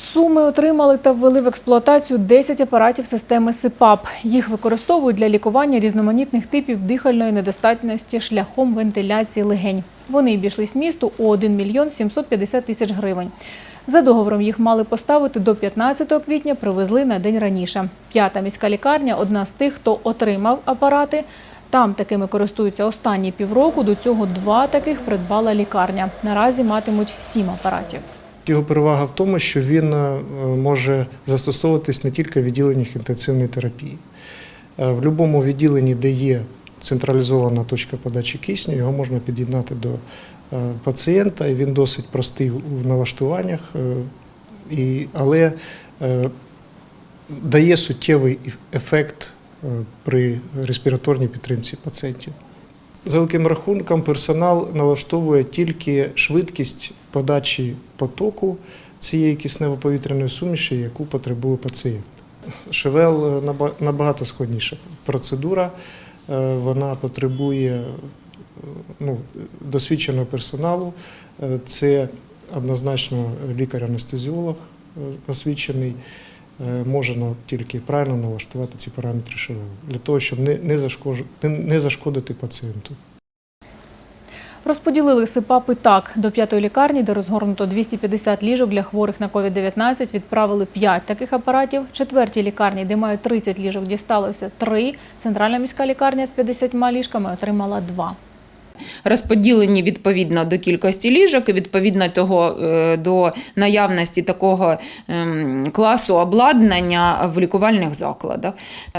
Суми отримали та ввели в експлуатацію 10 апаратів системи СИПАП. Їх використовують для лікування різноманітних типів дихальної недостатності шляхом вентиляції легень. Вони обійшлись місту у 1 мільйон 750 тисяч гривень. За договором їх мали поставити до 15 квітня, привезли на день раніше. П'ята міська лікарня – одна з тих, хто отримав апарати. Там такими користуються останні півроку. До цього два таких придбала лікарня. Наразі матимуть сім апаратів. Його перевага в тому, що він е, може застосовуватись не тільки в відділеннях інтенсивної терапії. Е, В будь-якому відділенні, де є централізована точка подачі кисню, його можна під'єднати до е, пацієнта, і він досить простий у налаштуваннях, але дає суттєвий ефект при респіраторній підтримці пацієнтів. За великим рахунком, персонал налаштовує тільки швидкість подачі потоку цієї киснево-повітряної суміші, яку потребує пацієнт. ШВЛ наба- набагато складніша процедура. Е, Вона потребує е, ну, досвідченого персоналу. Е, Це однозначно лікар-анестезіолог освічений. Е, Може тільки правильно налаштувати ці параметри ШВЛ для того, щоб не, не, зашкоджу- не- зашкодити пацієнту. Розподілили СИПАПи так. До п'ятої лікарні, де розгорнуто 250 ліжок для хворих на COVID-19, відправили 5 таких апаратів. Четвертій лікарні, де мають 30 ліжок, дісталося 3. Центральна міська лікарня з 50 ліжками отримала 2. Розподілені відповідно до кількості ліжок і відповідно того е, до наявності такого ем, класу обладнання в лікувальних закладах.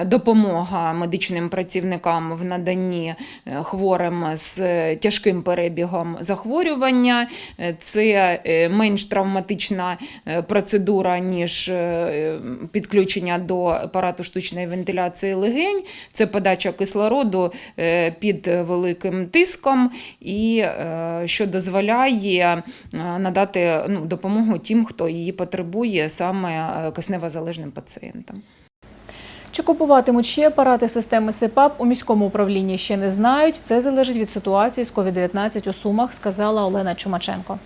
Допомога медичним працівникам в наданні е, хворим з тяжким перебігом захворювання. Е, Це е, менш травматична е, процедура, ніж е, підключення до апарату штучної вентиляції легень. Це подача кислороду е, під великим тиском, і е, що дозволяє е, надати ну, допомогу тим, хто її потребує, саме е, кисневозалежним пацієнтам. Чи купуватимуть ще апарати системи СИПАП у міському управлінні ще не знають. Це залежить від ситуації з COVID-19 у Сумах, сказала Олена Чумаченко.